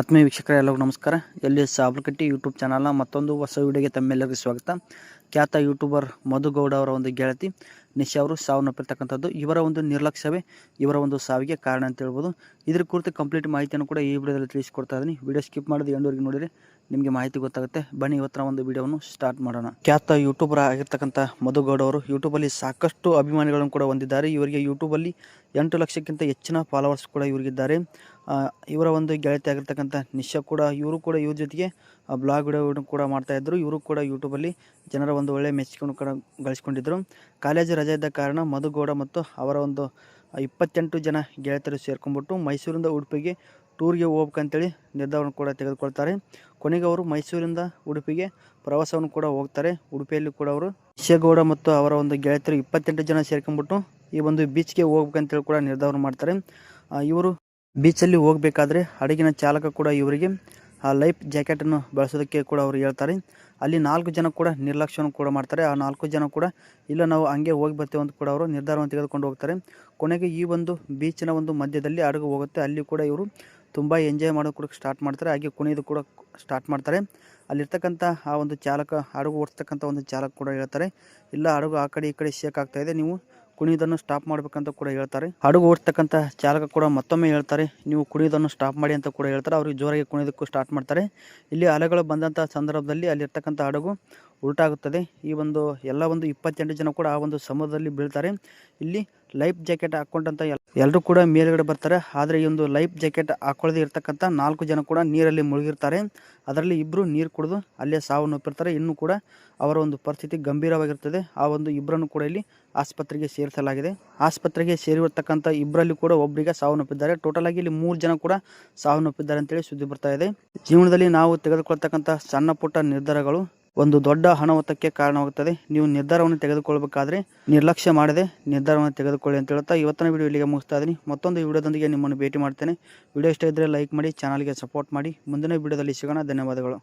ಆತ್ಮೀಯ ವೀಕ್ಷಕರ, ಎಲ್ಲರಿಗೂ ನಮಸ್ಕಾರ. ಎಲ್ಲಿ ಸಾಬ್ರಕಟ್ಟಿ ಯೂಟ್ಯೂಬ್ ಚಾನಲ್ನ ಮತ್ತೊಂದು ಹೊಸ ವಿಡಿಯೋಗೆ ತಮ್ಮೆಲ್ಲರಿಗೂ ಸ್ವಾಗತ. ಖ್ಯಾತ ಯೂಟ್ಯೂಬರ್ ಮಧುಗೌಡ ಅವರ ಒಂದು ಗೆಳತಿ. ನಿಶಾ ಅವರು ಸಾವನ್ನಪ್ಪಿರ್ತಕ್ಕಂಥದ್ದು ಇವರ ಒಂದು ನಿರ್ಲಕ್ಷ್ಯವೇ, ಇವರ ಒಂದು ಸಾವಿಗೆ ಕಾರಣ ಅಂತ ಹೇಳ್ಬೋದು. ಇದ್ರ ಕುರಿತು ಕಂಪ್ಲೀಟ್ ಮಾಹಿತಿಯನ್ನು ಕೂಡ ಈ ವಿಡಿಯೋದಲ್ಲಿ ತಿಳಿಸ್ಕೊಡ್ತಾ ಇದ್ದೀನಿ. ವಿಡಿಯೋ ಸ್ಕಿಪ್ ಮಾಡೋದು ಎಂಡವರೆಗೆ ನೋಡಿದರೆ ನಿಮಗೆ ಮಾಹಿತಿ ಗೊತ್ತಾಗುತ್ತೆ. ಬನ್ನಿ, ಇವತ್ತಿನ ಒಂದು ವಿಡಿಯೋವನ್ನು ಸ್ಟಾರ್ಟ್ ಮಾಡೋಣ. ಖ್ಯಾತ ಯೂಟ್ಯೂಬರ್ ಆಗಿರ್ತಕ್ಕಂಥ ಮಧುಗೌಡ ಅವರು ಯೂಟ್ಯೂಬಲ್ಲಿ ಸಾಕಷ್ಟು ಅಭಿಮಾನಿಗಳನ್ನು ಕೂಡ ಹೊಂದಿದ್ದಾರೆ. ಇವರಿಗೆ ಯೂಟ್ಯೂಬಲ್ಲಿ ಎಂಟು ಲಕ್ಷಕ್ಕಿಂತ ಹೆಚ್ಚಿನ ಫಾಲೋವರ್ಸ್ ಕೂಡ ಇವರಿಗಿದ್ದಾರೆ. ಇವರ ಒಂದು ಗೆಳತಿ ಆಗಿರ್ತಕ್ಕಂಥ ನಿಶಾ ಕೂಡ, ಇವರು ಕೂಡ ಇವ್ರ ಜೊತೆಗೆ ಬ್ಲಾಗ್ ವಿಡಿಯೋ ಕೂಡ ಮಾಡ್ತಾಯಿದ್ರು ಇವರು ಕೂಡ ಯೂಟ್ಯೂಬಲ್ಲಿ ಜನರ ಒಂದು ಒಳ್ಳೆಯ ಮೆಚ್ಚುಗೆಯನ್ನು ಕೂಡ ಗಳಿಸ್ಕೊಂಡಿದ್ರು. ಕಾಲೇಜು ರಜೆ ಇದ್ದ ಕಾರಣ ಮಧುಗೌಡ ಮತ್ತು ಅವರ ಒಂದು ಇಪ್ಪತ್ತೆಂಟು ಜನ ಗೆಳತಿಯರು ಸೇರ್ಕೊಂಡ್ಬಿಟ್ಟು ಮೈಸೂರಿಂದ ಉಡುಪಿಗೆ ಟೂರ್ಗೆ ಹೋಗ್ಬೇಕಂತೇಳಿ ನಿರ್ಧಾರವನ್ನು ಕೂಡ ತೆಗೆದುಕೊಳ್ತಾರೆ. ಕೊನೆಗೆ ಅವರು ಮೈಸೂರಿಂದ ಉಡುಪಿಗೆ ಪ್ರವಾಸವನ್ನು ಕೂಡ ಹೋಗ್ತಾರೆ. ಉಡುಪಿಯಲ್ಲಿ ಕೂಡ ಅವರು ಶಿವಗೌಡ ಮತ್ತು ಅವರ ಒಂದು ಗೆಳತಿಯರು ಇಪ್ಪತ್ತೆಂಟು ಜನ ಸೇರ್ಕೊಂಡ್ಬಿಟ್ಟು ಈ ಒಂದು ಬೀಚ್ಗೆ ಹೋಗ್ಬೇಕಂತೇಳಿ ಕೂಡ ನಿರ್ಧಾರ ಮಾಡ್ತಾರೆ. ಇವರು ಬೀಚಲ್ಲಿ ಹೋಗಬೇಕಾದ್ರೆ ಹಡಗಿನ ಚಾಲಕ ಕೂಡ ಇವರಿಗೆ ಆ ಲೈಫ್ ಜಾಕೆಟನ್ನು ಬಳಸೋದಕ್ಕೆ ಕೂಡ ಅವರು ಹೇಳ್ತಾರೆ. ಅಲ್ಲಿ ನಾಲ್ಕು ಜನ ಕೂಡ ನಿರ್ಲಕ್ಷ್ಯವನ್ನು ಕೂಡ ಮಾಡ್ತಾರೆ. ಆ ನಾಲ್ಕು ಜನ ಕೂಡ ಇಲ್ಲ ನಾವು ಹಂಗೆ ಹೋಗಿ ಬರ್ತೇವೆ ಅಂತ ಕೂಡ ಅವರು ನಿರ್ಧಾರವನ್ನು ತೆಗೆದುಕೊಂಡು ಹೋಗ್ತಾರೆ. ಕೊನೆಗೆ ಈ ಒಂದು ಬೀಚಿನ ಒಂದು ಮಧ್ಯದಲ್ಲಿ ಹಡಗು ಹೋಗುತ್ತೆ. ಅಲ್ಲಿ ಕೂಡ ಇವರು ತುಂಬ ಎಂಜಾಯ್ ಮಾಡೋದು ಕೂಡ ಸ್ಟಾರ್ಟ್ ಮಾಡ್ತಾರೆ. ಹಾಗೆ ಕುಣಿಯೋದು ಕೂಡ ಸ್ಟಾರ್ಟ್ ಮಾಡ್ತಾರೆ. ಅಲ್ಲಿರ್ತಕ್ಕಂಥ ಆ ಒಂದು ಚಾಲಕ, ಹಡಗು ಓಡಿಸ್ತಕ್ಕಂಥ ಒಂದು ಚಾಲಕ ಕೂಡ ಹೇಳ್ತಾರೆ. ಇಲ್ಲ, ಹಡಗು ಆ ಕಡೆ ಈ ಕಡೆ ಶೇಕ್ ಆಗ್ತಾಯಿದೆ ನೀವು ಕುಣಿಯೋದನ್ನು ಸ್ಟಾಪ್ ಮಾಡಬೇಕಂತ ಕೂಡ ಹೇಳ್ತಾರೆ. ಹಡಗು ಓಡಿಸ್ತಕ್ಕಂಥ ಚಾಲಕ ಕೂಡ ಮತ್ತೊಮ್ಮೆ ಹೇಳ್ತಾರೆ, ನೀವು ಕುಣಿಯೋದನ್ನು ಸ್ಟಾಪ್ ಮಾಡಿ ಅಂತ ಕೂಡ ಹೇಳ್ತಾರೆ. ಅವ್ರಿಗೆ ಜೋರಾಗಿ ಕುಣಿಯೋದಕ್ಕೂ ಸ್ಟಾರ್ಟ್ ಮಾಡ್ತಾರೆ. ಇಲ್ಲಿ ಅಲೆಗಳು ಬಂದಂಥ ಸಂದರ್ಭದಲ್ಲಿ ಅಲ್ಲಿರ್ತಕ್ಕಂಥ ಹಡಗು ಉಲ್ಟಾಗುತ್ತದೆ. ಈ ಒಂದು ಎಲ್ಲ ಒಂದು ಇಪ್ಪತ್ತೆಂಟು ಜನ ಕೂಡ ಆ ಒಂದು ಸಮುದ್ರದಲ್ಲಿ ಬೀಳ್ತಾರೆ. ಇಲ್ಲಿ ಲೈಫ್ ಜಾಕೆಟ್ ಹಾಕ್ಕೊಂಡಂಥ ಎಲ್ಲರೂ ಕೂಡ ಮೇಲ್ಗಡೆ ಬರ್ತಾರೆ. ಆದರೆ ಈ ಒಂದು ಲೈಫ್ ಜಾಕೆಟ್ ಹಾಕೊಳ್ಳದೆ ಇರ್ತಕ್ಕಂಥ ನಾಲ್ಕು ಜನ ಕೂಡ ನೀರಲ್ಲಿ ಮುಳುಗಿರ್ತಾರೆ. ಅದರಲ್ಲಿ ಇಬ್ಬರು ನೀರು ಕುಡಿದು ಅಲ್ಲೇ ಸಾವನ್ನಪ್ಪಿರ್ತಾರೆ ಇನ್ನು ಕೂಡ ಅವರ ಒಂದು ಪರಿಸ್ಥಿತಿ ಗಂಭೀರವಾಗಿರ್ತದೆ. ಆ ಒಂದು ಇಬ್ಬರನ್ನು ಕೂಡ ಇಲ್ಲಿ ಆಸ್ಪತ್ರೆಗೆ ಸೇರಿಸಲಾಗಿದೆ. ಆಸ್ಪತ್ರೆಗೆ ಸೇರಿರ್ತಕ್ಕಂಥ ಇಬ್ಬರಲ್ಲಿ ಕೂಡ ಒಬ್ಬರಿಗೆ ಸಾವನ್ನಪ್ಪಿದ್ದಾರೆ ಟೋಟಲ್ ಆಗಿ ಇಲ್ಲಿ ಮೂರು ಜನ ಕೂಡ ಸಾವನ್ನಪ್ಪಿದ್ದಾರೆ ಅಂತೇಳಿ ಸುದ್ದಿ ಬರ್ತಾ ಇದೆ. ಜೀವನದಲ್ಲಿ ನಾವು ತೆಗೆದುಕೊಳ್ತಕ್ಕಂಥ ಸಣ್ಣ ಪುಟ್ಟ ನಿರ್ಧಾರಗಳು ಒಂದು ದೊಡ್ಡ ಅನಾಹುತಕ್ಕೆ ಕಾರಣವಾಗುತ್ತದೆ. ನೀವು ನಿರ್ಧಾರವನ್ನು ತೆಗೆದುಕೊಳ್ಳಬೇಕಾದ್ರೆ ನಿರ್ಲಕ್ಷ್ಯ ಮಾಡದೆ ನಿರ್ಧಾರವನ್ನು ತೆಗೆದುಕೊಳ್ಳಿ ಅಂತ ಹೇಳ್ತಾ ಇವತ್ತಿನ ವಿಡಿಯೋ ಇಲ್ಲಿಗೆ ಮುಗಿಸ್ತಾ ಇದ್ದೀನಿ. ಮತ್ತೊಂದು ವಿಡಿಯೋದೊಂದಿಗೆ ನಿಮ್ಮನ್ನು ಭೇಟಿ ಮಾಡ್ತೇನೆ. ವಿಡಿಯೋ ಇಷ್ಟ ಇದ್ದರೆ ಲೈಕ್ ಮಾಡಿ ಚಾನಲ್ಗೆ ಸಪೋರ್ಟ್ ಮಾಡಿ. ಮುಂದಿನ ವಿಡಿಯೋದಲ್ಲಿ ಸಿಗೋಣ. ಧನ್ಯವಾದಗಳು.